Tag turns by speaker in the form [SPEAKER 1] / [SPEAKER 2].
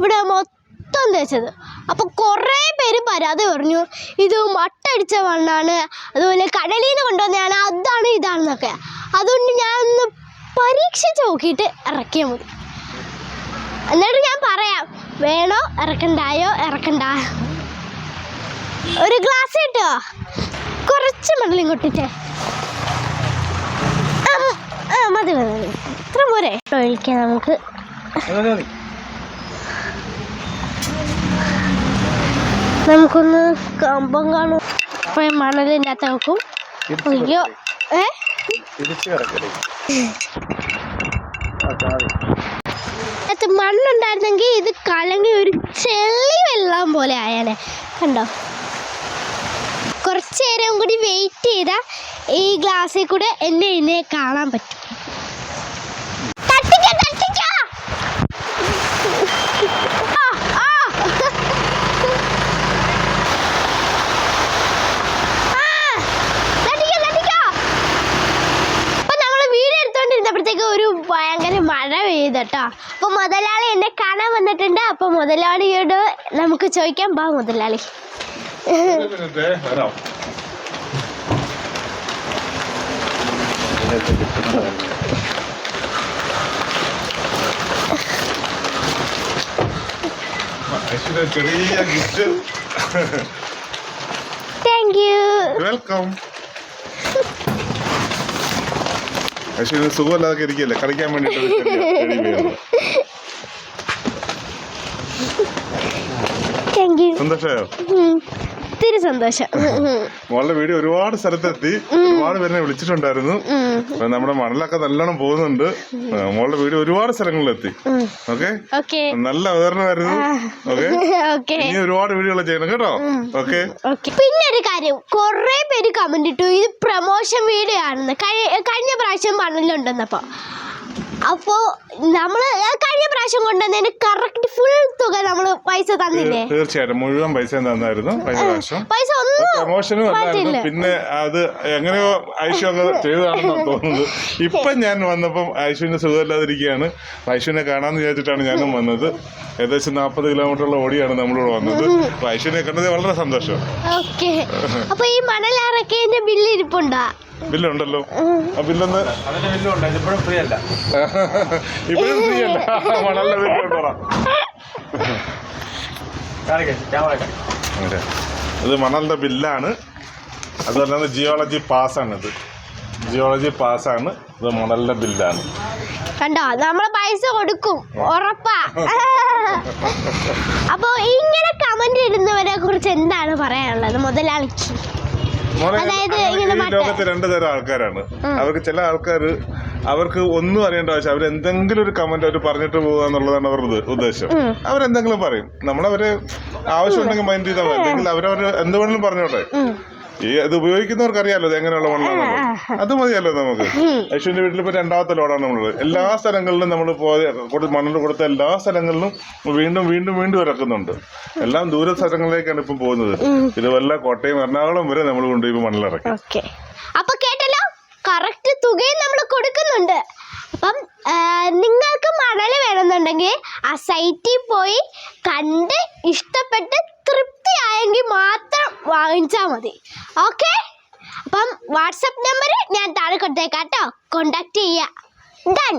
[SPEAKER 1] ഇവിടെ മൊത്തം തേച്ചത് അപ്പോൾ കുറേ പേര് പരാതി പറഞ്ഞു. ഇത് മട്ടടിച്ച മണ്ണാണ്. അതുപോലെ കടലിൽ നിന്ന് കൊണ്ടുവന്നതാണ് അതാണ് ഇതാണെന്നൊക്കെ. അതുകൊണ്ട് ഞാൻ ഒന്ന് പരീക്ഷിച്ച് നോക്കിയിട്ട് ഇറക്കിയാൽ മതി. എന്നിട്ട് ഞാൻ പറയാം. വേണോ? ഇറക്കണ്ടായോ? ഇറക്കണ്ട. ഒരു ഗ്ലാസ് കിട്ടോ. കുറച്ച് മണ്ണിലും കൊട്ടിട്ടേ. മതി മതി. ഇത്ര പോരെ? ഒഴിക്കാം നമുക്ക്. നമുക്കൊന്ന് കമ്പം കാണും. അപ്പോൾ മണലിന്റെ അകത്ത് നോക്കും അയ്യോ. ഏ? അത് മണ്ണുണ്ടായിരുന്നെങ്കിൽ ഇത് കലങ്ങി ഒരു ചെളി വെള്ളം പോലെ ആയാലേ കണ്ടോ? കുറച്ച് നേരം കൂടി വെയിറ്റ് ചെയ്താൽ ഈ ഗ്ലാസ്സിൽ കൂടെ എന്നെ ഇതിനെ കാണാൻ പറ്റും. തട്ടിക്ക, തട്ടിക്ക. ആ, ആ. ആ, തട്ടിക്ക, തട്ടിക്ക. അപ്പൊ നമ്മൾ വീഡിയോ എടുത്തോണ്ടിരുന്നപ്പോഴത്തേക്ക് ഒരു ഭയങ്കര മഴ പെയ്തട്ടോ. അപ്പൊ മുതലാളി എന്നെ കാണാൻ വന്നിട്ടുണ്ട്. അപ്പൊ മുതലാളിയോട് നമുക്ക് ചോദിക്കാം. ബാ മുതലാളി.
[SPEAKER 2] ചെറിയ gift.
[SPEAKER 1] Thank you
[SPEAKER 2] welcome Aishwarya സുഖമില്ലാതെ ഇരിക്കല്ലേ കളിക്കാൻ വേണ്ടിട്ട് സന്തോഷമായോ?
[SPEAKER 1] ഒത്തിരി സന്തോഷം.
[SPEAKER 2] മോളുടെ വീഡിയോ ഒരുപാട് സ്ഥലത്തെത്തി. ഒരുപാട് പേരെ വിളിച്ചിട്ടുണ്ടായിരുന്നു. നമ്മുടെ മണലൊക്കെ നല്ലോണം പോകുന്നുണ്ട്. മോളുടെ വീഡിയോ ഒരുപാട് സ്ഥലങ്ങളിലെത്തി. ഓക്കെ?
[SPEAKER 1] ഓക്കെ.
[SPEAKER 2] നല്ല അവതരണമായിരുന്നു. ഓക്കെ?
[SPEAKER 1] ഓക്കെ.
[SPEAKER 2] ഇനി ഒരുപാട് വീഡിയോകൾ ചെയ്യണം കേട്ടോ. ഓക്കെ?
[SPEAKER 1] പിന്നെ ഒരു കാര്യം. കുറേ പേര് കമന്റ് ഇട്ടു. ഇത് പ്രമോഷൻ വീഡിയോ ആണെന്ന്. കഴി- കഴിഞ്ഞ പ്രാവശ്യം മണലുണ്ടെന്നപ്പോ അപ്പോ നമ്മൾ കഴിഞ്ഞ പ്രാവശ്യം കൊണ്ടുവന്നതിന് കറക്റ്റ് ഫുൾ തുക നമ്മൾ പൈസ തന്നില്ലേ?
[SPEAKER 2] തീർച്ചയായിട്ടും. മുഴുവൻ പൈസ തന്നായിരുന്നു കഴിഞ്ഞ പ്രാവശ്യം.
[SPEAKER 1] പൈസ ഒന്നും
[SPEAKER 2] പ്രമോഷനും അല്ലായിരുന്നു.
[SPEAKER 1] മാറ്റില്ല.
[SPEAKER 2] പിന്നെ അത് എങ്ങനെയോ ഐശ്വ ഒക്കെ ചെയ്തതാണെന്നാണ് തോന്നുന്നത്. ഇപ്പം ഞാൻ വന്നപ്പം ഐശ്വന് സുഖമില്ലാതിരിക്കുകയാണ്. ഐശ്വര്യനെ കാണാമെന്ന് വിചാരിച്ചിട്ടാണ് ഞാനും വന്നത്. ഏകദേശം നാൽപ്പത് കിലോമീറ്ററുള്ള ഓടിയാണ് നമ്മളിവിടെ വന്നത്. ഐശ്വര്യനെ കണ്ടത് വളരെ സന്തോഷം.
[SPEAKER 1] ഓക്കെ. അപ്പൊ ഈ മണലാറൊക്കെ ബില്ല് ഇരിപ്പുണ്ടാ?
[SPEAKER 2] ബില്ലുണ്ടല്ലോ. ആ ബില്ലൊന്ന്?
[SPEAKER 3] അതിന്റെ ബില്ലുണ്ട്. ഇതിപ്പോഴും ഫ്രീ അല്ല.
[SPEAKER 2] ഇപ്പോഴും ഫ്രീ അല്ല. മണലിന്റെ ബില്ലുണ്ടോടാ. ഇത് മണലിന്റെ ബില്ലാണ്. അതുപോലെ ജിയോളജി പാസ്സാണ് ഇത് ജിയോളജി പാസ്സാണ് ഇത് മണലിന്റെ ബില്ലാണ്.
[SPEAKER 1] കണ്ടോ? നമ്മൾ പൈസ കൊടുക്കും. ഉറപ്പാ. അപ്പൊ ഇങ്ങനെ കമന്റ് ഇടുന്നവരെ കുറിച്ച് എന്താണ് പറയാനുള്ളത്? മുതലാളിക്ക്.
[SPEAKER 2] ലോകത്ത് രണ്ടു തരം ആൾക്കാരാണ്. അവർക്ക് ചില ആൾക്കാർ അവർക്ക് ഒന്നും അറിയേണ്ട ആവശ്യം അവർ എന്തെങ്കിലും ഒരു കമന്റ് അവർ പറഞ്ഞിട്ട് പോകുക എന്നുള്ളതാണ് അവരുടെ ഉദ്ദേശം. അവരെന്തെങ്കിലും പറയും. നമ്മളവര് ആവശ്യമുണ്ടെങ്കിൽ മൈൻഡ് ചെയ്താൽ മതി. അല്ലെങ്കിൽ അവരവർ എന്ത് വേണമെങ്കിലും പറഞ്ഞോട്ടെ. ഈ ഇത് ഉപയോഗിക്കുന്നവർക്ക് അറിയാലോ ഇത് എങ്ങനെയുള്ള മണ്ണാണ് അത് മതിയല്ലോ നമുക്ക്. യശുവിന്റെ വീട്ടിൽ ഇപ്പൊ രണ്ടാമത്തെ ലോഡാണ് നമ്മളുള്ളത് എല്ലാ സ്ഥലങ്ങളിലും നമ്മൾ മണ്ണിൽ കൊടു- മണൽ കൊടുത്ത എല്ലാ സ്ഥലങ്ങളിലും വീണ്ടും വീണ്ടും വീണ്ടും ഇറക്കുന്നുണ്ട്. എല്ലാം ദൂര സ്ഥലങ്ങളിലേക്കാണ് ഇപ്പം പോകുന്നത്. ഇതുപോലെ കോട്ടയം എറണാകുളം വരെ നമ്മൾ കൊണ്ടുപോയി
[SPEAKER 1] ഓക്കെ. അപ്പൊ കേട്ടല്ലോ? കറക്റ്റ് തുകയും നമ്മൾ കൊടുക്കുന്നുണ്ട്. അപ്പം നിങ്ങൾക്ക് മണൽ വേണമെന്നുണ്ടെങ്കിൽ ആ സൈറ്റിൽ പോയി കണ്ട് ഇഷ്ടപ്പെട്ട് തൃപ്തിയായെങ്കിൽ മാത്രം വാങ്ങിച്ചാൽ മതി ഓക്കെ അപ്പം വാട്സപ്പ് നമ്പർ ഞാൻ താഴെ കൊടുത്തേക്കാം കേട്ടോ. കോണ്ടാക്ട് ചെയ്യുക ഡൺ